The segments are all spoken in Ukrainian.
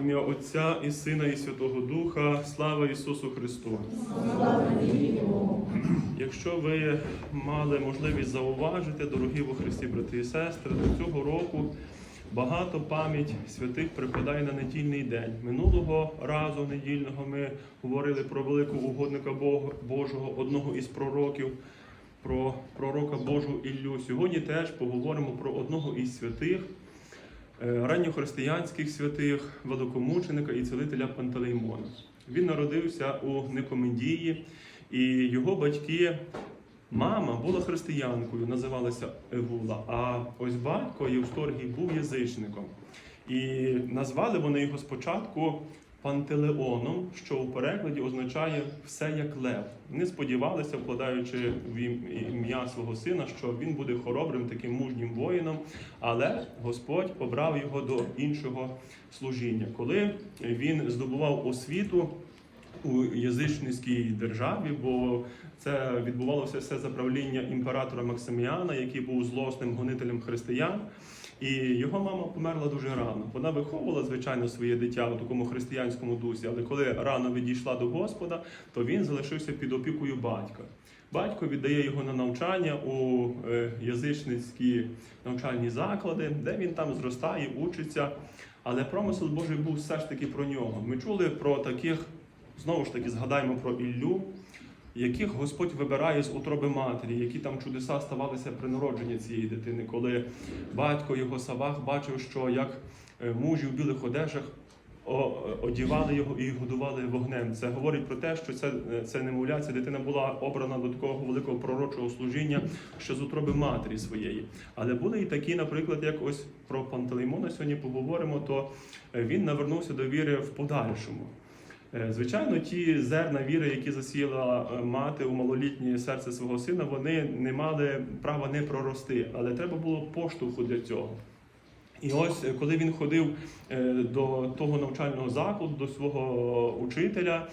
ім'я Отця і Сина, і Святого Духа. Слава Ісусу Христу! Якщо ви мали можливість зауважити, дорогі во Христі, брати і сестри, до цього року багато пам'ять святих припадає на недільний день. Минулого разу недільного ми говорили про великого угодника Божого, одного із пророків, про пророка Божу Іллю. Сьогодні теж поговоримо про одного із святих, ранньохристиянських святих, великомученика і цілителя Пантелеймона. Він народився у Никомендії, і його батьки, мама була християнкою, називалася Евула, а ось батько Євсторгій був язичником. І назвали вони його спочатку Пантелеоном, що у перекладі означає все як лев. Вони сподівалися, вкладаючи в ім'я свого сина, що він буде хоробрим таким мужнім воїном, але Господь обрав його до іншого служіння. Коли він здобував освіту у язичницькій державі, бо це відбувалося все за правління імператора Максиміана, який був злосним гонителем християн. І його мама померла дуже рано. Вона виховувала, звичайно, своє дитя у такому християнському дусі, але коли рано відійшла до Господа, то він залишився під опікою батька. Батько віддає його на навчання у е, язичницькі навчальні заклади, де він там зростає, учиться. Але промисел Божий був все ж таки про нього. Ми чули про таких, знову ж таки, згадаємо про Іллю, яких Господь вибирає з утроби матері, які там чудеса ставалися при народженні цієї дитини, коли батько його Савах бачив, що як е, мужі в білих одежах одівали його і годували вогнем. Це говорить про те, що це, це немовля, ця дитина була обрана до такого великого пророчого служіння ще з утроби матері своєї. Але були і такі, наприклад, як ось про Пантелеймона сьогодні поговоримо, то е, він навернувся до віри в подальшому. Е, Звичайно, ті зерна віри, які засіяла е, мати у малолітнє серце свого сина, вони не мали права не прорости, але треба було поштовху для цього. І ось е, коли він ходив е, до того навчального закладу, до свого учителя,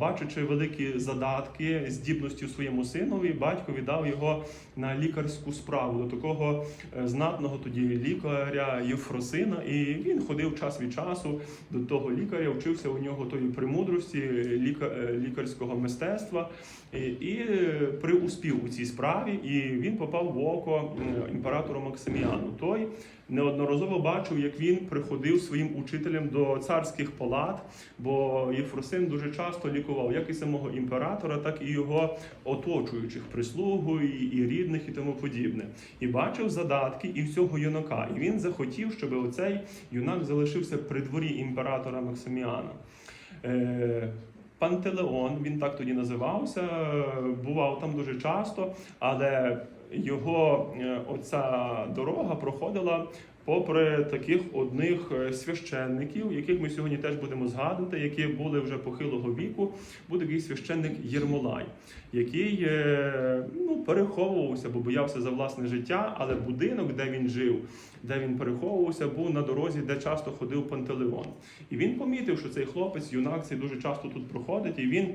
бачачи великі задатки, здібності у своєму синові, батько віддав його на лікарську справу до такого е, знатного тоді лікаря Євфросина. І він ходив час від часу до того лікаря, вчився у нього тої премудрості лікарського мистецтва і, приуспів у цій справі. І він попав в око імператору Максиміану. Той неодноразово бачив, як він приходив своїм учителем до царських палат, бо Єфросин дуже часто лікував як і самого імператора, так і його оточуючих прислугу, і, і рідних, і тому подібне. І бачив задатки і всього юнака. І він захотів, щоб оцей юнак залишився при дворі імператора Максиміана. Е, Пантелеон, він так тоді називався, бував там дуже часто, але його е, оця дорога проходила попри таких одних е, священників, яких ми сьогодні теж будемо згадувати, які були вже похилого віку. Був такий священник Єрмолай, який е, ну, переховувався, бо боявся за власне життя, але будинок, де він жив, де він переховувався, був на дорозі, де часто ходив Пантелеон. І він помітив, що цей хлопець, юнак, цей дуже часто тут проходить, і він,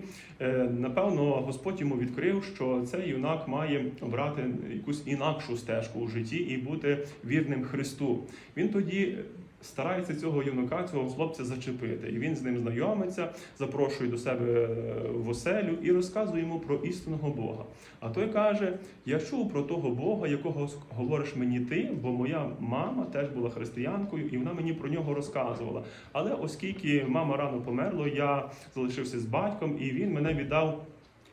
напевно, Господь йому відкрив, що цей юнак має обрати якусь інакшу стежку у житті і бути вірним Христу. Він тоді старається цього юнака, цього хлопця зачепити. І він з ним знайомиться, запрошує до себе е, в оселю і розказує йому про істинного Бога. А той каже: Я чув про того Бога, якого говориш мені ти, бо моя мама теж була християнкою, і вона мені про нього розказувала. Але оскільки мама рано померла, я залишився з батьком, і він мене віддав.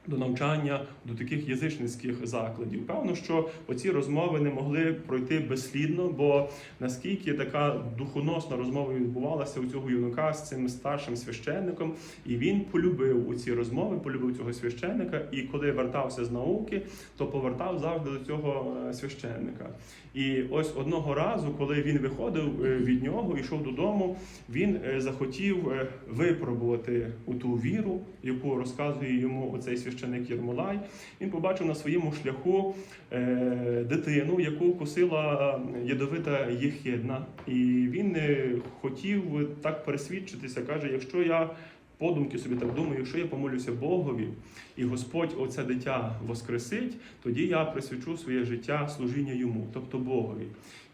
До навчання до таких язичницьких закладів. Певно, що оці розмови не могли пройти безслідно, бо наскільки така духоносна розмова відбувалася у цього юнака з цим старшим священником, і він полюбив у ці розмови, полюбив цього священника. І коли вертався з науки, то повертав завжди до цього е, священника. І ось одного разу, коли він виходив е, від нього, йшов додому, він е, захотів випробувати у ту віру, яку розказує йому оцей священик Єрмолай. Він побачив на своєму шляху е, дитину, яку косила е, ядовита єхидна. І він е, хотів так пересвідчитися, каже: якщо я подумки собі так думаю, якщо я помолюся Богові, і Господь оце дитя воскресить, тоді я присвячу своє життя служіння йому, тобто Богові.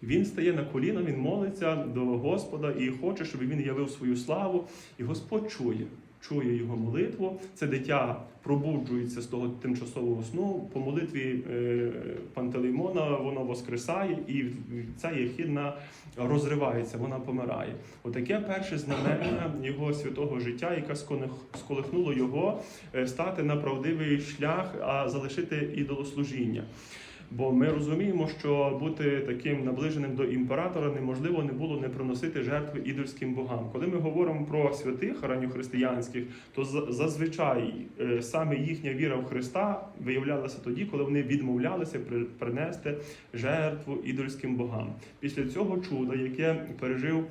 Він стає на коліна, він молиться до Господа і хоче, щоб він явив свою славу, і Господь чує. Чує його молитву, це дитя пробуджується з того тимчасового сну. По молитві е, Пантелеймона воно воскресає, і ця єхідна розривається, вона помирає. Отаке перше знамення його святого життя, яке сколихнуло його е, стати на правдивий шлях, а залишити ідолослужіння. Бо ми розуміємо, що бути таким наближеним до імператора неможливо не було не приносити жертви ідольським богам. Коли ми говоримо про святих ранньохристиянських, то зазвичай е, саме їхня віра в Христа виявлялася тоді, коли вони відмовлялися принести жертву ідольським богам. Після цього чуда, яке пережив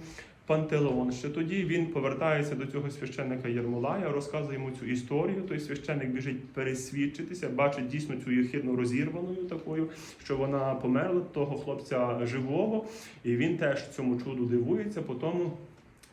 Пантелеон. Ще тоді він повертається до цього священника Єрмолая, розказує йому цю історію. Той священник біжить пересвідчитися, бачить дійсно цю єхидну розірваною такою, що вона померла того хлопця живого, і він теж цьому чуду дивується. По тому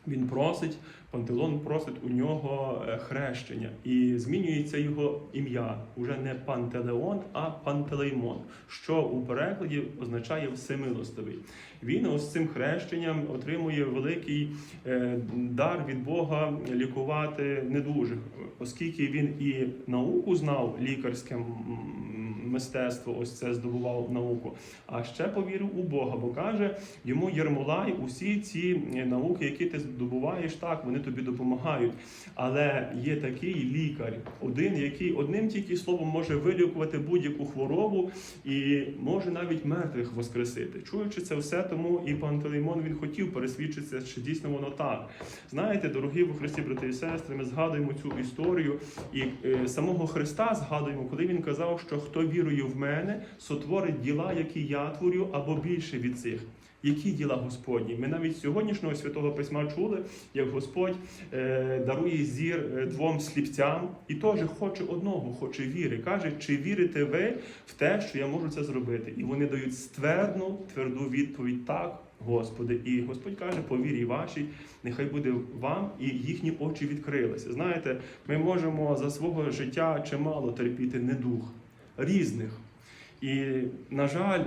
він просить, Пантелон просить у нього е, хрещення, і змінюється його ім'я. Уже не Пантелеон, а Пантелеймон, що у перекладі означає всемилостивий. Він ось цим хрещенням отримує великий е, дар від Бога лікувати недужих, оскільки він і науку знав лікарське м, мистецтво, ось це здобував науку, а ще повірив у Бога, бо каже йому Єрмолай, усі ці е, науки, які ти здобуваєш, так вони тобі допомагають. Але є такий лікар, один, який одним тільки словом може вилікувати будь-яку хворобу і може навіть мертвих воскресити. Чуючи це все, тому і Пантелеймон він хотів пересвідчитися, що дійсно воно так. Знаєте, дорогі в Христі, брати і сестри, ми згадуємо цю історію і е, самого Христа згадуємо, коли він казав, що хто вірує в мене, сотворить діла, які я творю, або більше від цих. Які діла Господні? Ми навіть сьогоднішнього святого письма чули, як Господь е, дарує зір е, двом сліпцям і теж хоче одного, хоче віри. Каже, чи вірите ви в те, що я можу це зробити? І вони дають ствердну, тверду відповідь так. Господи, і Господь каже, по вірі вашій, нехай буде вам, і їхні очі відкрилися. Знаєте, ми можемо за свого життя чимало терпіти недух різних. І, на жаль,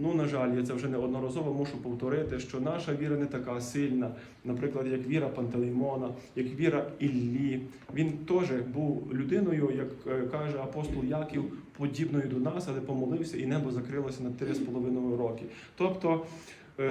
ну на жаль, я це вже неодноразово мушу повторити, що наша віра не така сильна, наприклад, як віра Пантелеймона, як віра Іллі. Він теж був людиною, як е, каже апостол Яків, подібною до нас, але помолився, і небо закрилося на 3,5 роки. Тобто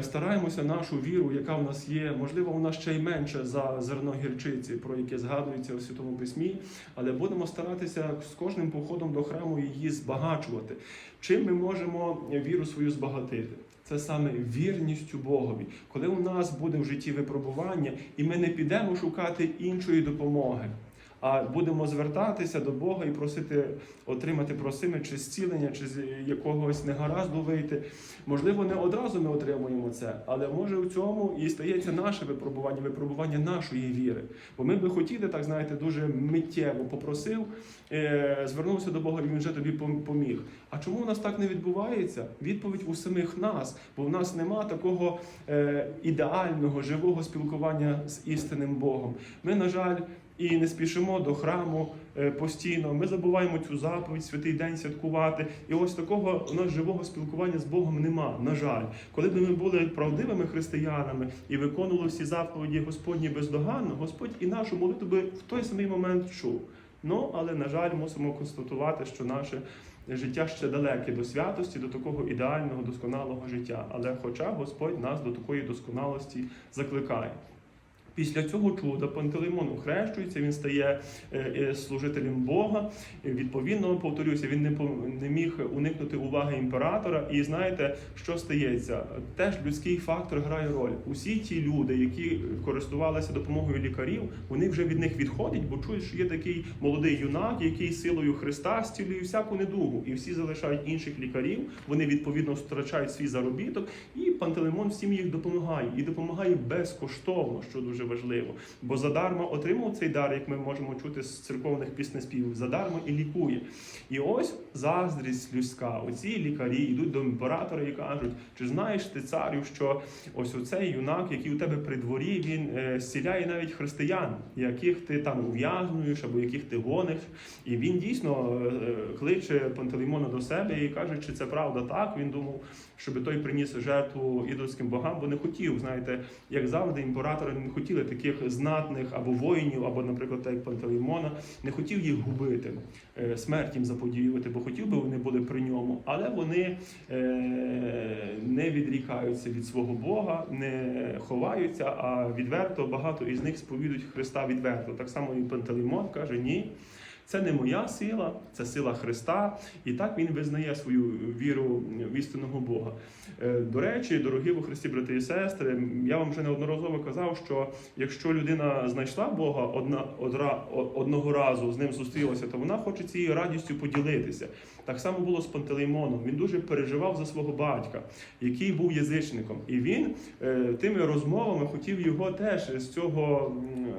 стараємося нашу віру, яка в нас є, можливо, вона ще й менше за зерно гірчиці, про яке згадується у Святому Письмі, але будемо старатися з кожним походом до храму її збагачувати. Чим ми можемо віру свою збагатити? Це саме вірністю Богові, коли у нас буде в житті випробування, і ми не підемо шукати іншої допомоги, а будемо звертатися до Бога і просити отримати просими чи зцілення, чи з якогось негаразду вийти. Можливо, не одразу ми отримуємо це, але може у цьому і стається наше випробування, випробування нашої віри. Бо ми би хотіли, так знаєте, дуже миттєво попросив, е, звернувся до Бога, і він вже тобі пом- поміг. А чому у нас так не відбувається? Відповідь у самих нас, бо в нас нема такого е, ідеального живого спілкування з істинним Богом. Ми, на жаль, і не спішимо до храму е, постійно. Ми забуваємо цю заповідь, святий день святкувати. І ось такого у нас живого спілкування з Богом нема. На жаль, коли б ми були правдивими християнами і виконували всі заповіді Господні бездоганно, Господь і нашу молитву би в той самий момент чув. Ну, але на жаль, мусимо констатувати, що наше життя ще далеке до святості, до такого ідеального, досконалого життя. Але хоча Господь нас до такої досконалості закликає. Після цього чуда Пантелеймон охрещується, він стає е, е, служителем Бога. Відповідно, повторюся, він не не міг уникнути уваги імператора. І знаєте, що стається? Теж людський фактор грає роль. Усі ті люди, які користувалися допомогою лікарів, вони вже від них відходять, бо чують, що є такий молодий юнак, який силою Христа зцілює всяку недугу, і всі залишають інших лікарів. Вони відповідно втрачають свій заробіток і Пантелеймон всім їх допомагає і допомагає безкоштовно, що дуже важливо. Бо задарма отримав цей дар, як ми можемо чути з церковних піснеспівів, задарма і лікує. І ось заздрість людська. Оці лікарі йдуть до імператора і кажуть: чи знаєш ти царю, що ось оцей юнак, який у тебе при дворі, він е, зціляє навіть християн, яких ти там ув'язнуєш або яких ти гониш. І він дійсно е, кличе Пантелеймона до себе і каже, чи це правда так. Він думав, щоб той приніс жертву ідольським богам, бо не хотів, знаєте, як завжди, імператори не хотіли таких знатних або воїнів, або, наприклад, так як Пантелеймона, не хотів їх губити, е, смерть їм заподіювати, бо хотів би вони були при ньому, але вони е, не відрікаються від свого Бога, не ховаються, а відверто багато із них сповідують Христа відверто. Так само і Пантелеймон каже: ні. Це не моя сила, це сила Христа, і так він визнає свою віру в істинного Бога. Е, До речі, дорогі во Христі, брати і сестри, я вам вже неодноразово казав, що якщо людина знайшла Бога одна, одра, одного разу з ним зустрілася, то вона хоче цією радістю поділитися. Так само було з Пантелеймоном. Він дуже переживав за свого батька, який був язичником, і він е, тими розмовами хотів його теж з цього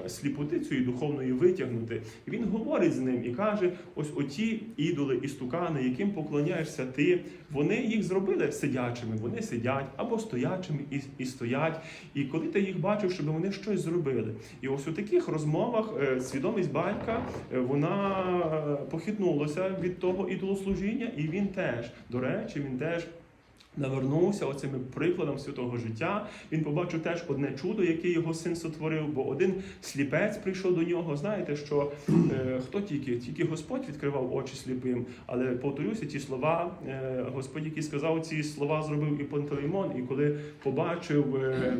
сліпоти цієї духовної витягнути. І він говорить з ним і каже: ось оті ідоли і стукани, яким поклоняєшся ти, вони їх зробили сидячими, вони сидять або стоячими і, і стоять. І коли ти їх бачив, щоб вони щось зробили. І ось у таких розмовах е, свідомість батька е, вона е, похитнулася від того ідолослужіння, і він теж, до речі, він теж. Навернувся оцими прикладом святого життя. Він побачив теж одне чудо, яке його син сотворив, бо один сліпець прийшов до нього. Знаєте, що е, хто тільки, тільки Господь відкривав очі сліпим. Але повторюся, ті слова, е, Господь, який сказав ці слова, зробив і Пантелеймон. І коли побачив е,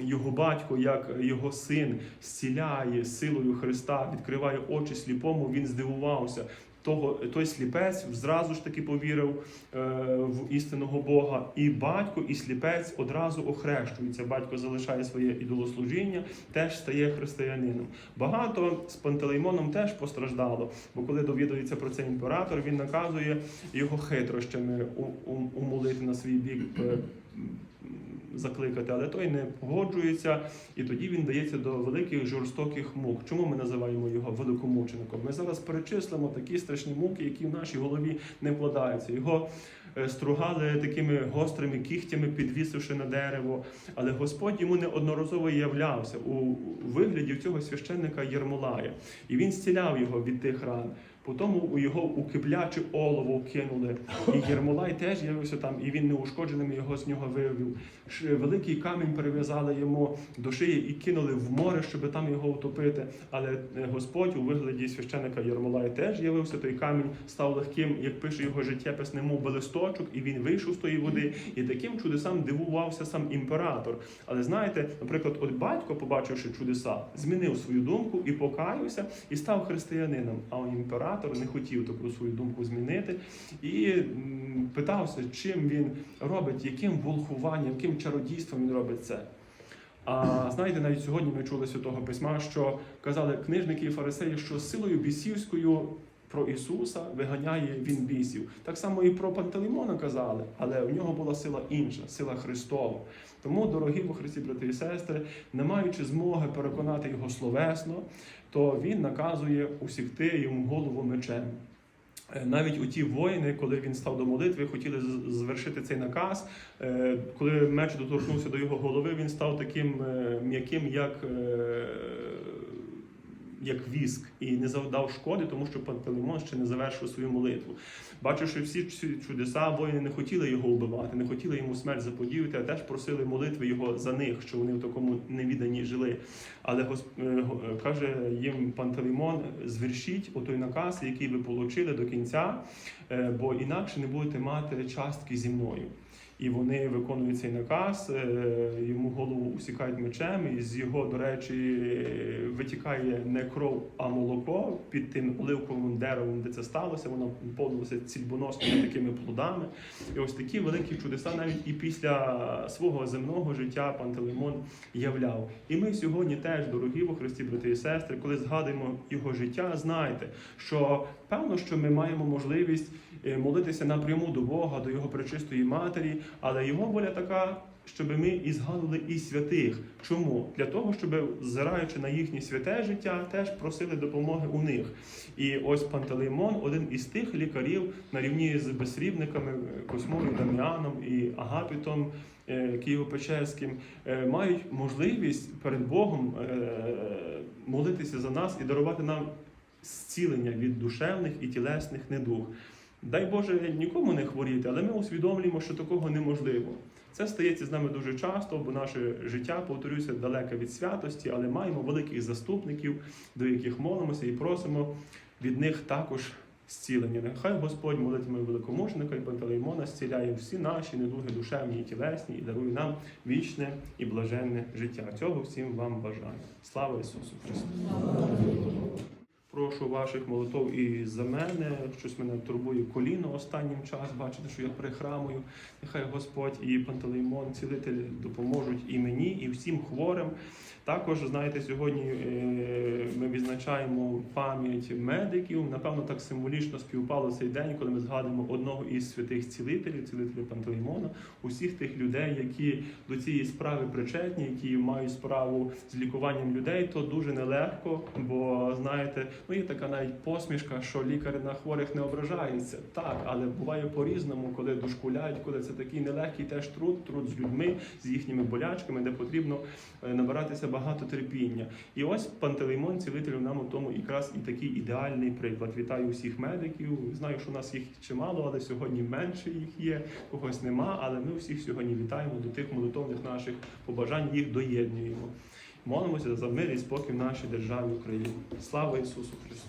його батько, як його син зціляє силою Христа, відкриває очі сліпому, він здивувався. Того той сліпець зразу ж таки повірив е, в істинного Бога, і батько, і сліпець одразу охрещуються. Батько залишає своє ідолослужіння, теж стає християнином. Багато з Пантелеймоном теж постраждало, бо коли довідується про це імператор, він наказує його хитрощами умолити на свій бік. Закликати, але той не погоджується, і тоді він дається до великих жорстоких мук. Чому ми називаємо його великомучеником? Ми зараз перечислимо такі страшні муки, які в нашій голові не вкладаються. Його е, стругали такими гострими кігтями, підвісивши на дерево. Але Господь йому неодноразово являвся у вигляді цього священника Єрмолая, і він зціляв його від тих ран. Потім у його у кипляче олово кинули. І Єрмолай теж явився там, і він неушкодженим його з нього вивів. Великий камінь перев'язали йому до шиї і кинули в море, щоб там його утопити. Але е, Господь у вигляді священика Єрмолая теж явився. Той камінь став легким, як пише його життєпис, немов би листочок, і він вийшов з тої води. І таким чудесам дивувався сам імператор. Але знаєте, наприклад, от батько, побачивши чудеса, змінив свою думку і покаявся, і став християнином. А імператор не хотів таку свою думку змінити і питався, чим він робить, яким волхуванням, яким чародійством він робить це. А знаєте, навіть сьогодні ми чули святого письма, що казали книжники і фарисеї, що силою бісівською про Ісуса виганяє він бісів. Так само і про Пантелеймона казали, але у нього була сила інша, сила Христова. Тому, дорогі во Христі, брати і сестри, не маючи змоги переконати його словесно, то він наказує усікти йому голову мечем. Е, Навіть у ті воїни, коли він став до молитви, хотіли звершити цей наказ. Е, Коли меч доторкнувся до його голови, він став таким е, м'яким, як, як віск, і не завдав шкоди, тому що Пантелеймон ще не завершив свою молитву. Бачивши всі чудеса, воїни не хотіли його вбивати, не хотіли йому смерть заподіяти, а теж просили молитви його за них, що вони в такому невіданні жили. Але Гос- е, е, каже їм Пантелеймон, звершіть отой наказ, який ви отримали до кінця, е, бо інакше не будете мати частки зі мною. І вони виконують цей наказ, е, йому голову усікають мечем, і з його, до речі, витікає не кров, а молоко під тим оливковим деревом, де це сталося. Воно повнилося цільбоносними такими плодами. І ось такі великі чудеса навіть і після свого земного життя Пантелеймон являв. І ми сьогодні теж, дорогі во Христі, брати і сестри, коли згадуємо його життя, знайте, що певно, що ми маємо можливість е, молитися напряму до Бога, до Його пречистої матері, але його воля така, щоб ми і згадували і святих. Чому? Для того, щоб, зираючи на їхнє святе життя, теж просили допомоги у них. І ось Пантелеймон, один із тих лікарів на рівні з безсрібниками Космою Даміаном і Агапітом е, Києво-Печерським, е, мають можливість перед Богом е, молитися за нас і дарувати нам зцілення від душевних і тілесних недуг. Дай Боже нікому не хворіти, але ми усвідомлюємо, що такого неможливо. Це стається з нами дуже часто, бо наше життя, повторюся, далеке від святості, але маємо великих заступників, до яких молимося і просимо від них також зцілення. Нехай Господь молитиме великомученика і Пантелеймона зціляє всі наші недуги душевні і тілесні і дарує нам вічне і блаженне життя. Цього всім вам бажаю. Слава Ісусу Христу! Прошу ваших молитов і за мене. Щось мене турбує коліно останнім час. Бачите, що я прихрамую. Нехай Господь і Пантелеймон, цілитель допоможуть і мені, і всім хворим. Також знаєте, сьогодні е, ми відзначаємо пам'ять медиків. Напевно, так символічно співпало цей день, коли ми згадуємо одного із святих цілителів, цілителя Пантелеймона, усіх тих людей, які до цієї справи причетні, які мають справу з лікуванням людей, то дуже нелегко, бо знаєте, ну є така навіть посмішка, що лікар на хворих не ображається. Так, але буває по-різному, коли дошкуляють, коли це такий нелегкий теж труд, труд з людьми, з їхніми болячками, де потрібно е, набиратися багато терпіння. І ось Пантелеймон, цілитель нам у тому якраз і такий ідеальний приклад. Вітаю усіх медиків. Знаю, що у нас їх чимало, але сьогодні менше їх є, когось нема. Але ми всіх сьогодні вітаємо до тих молитовних наших побажань, їх доєднуємо. Молимося за мир і спокій в нашій державі України. Слава Ісусу Христу!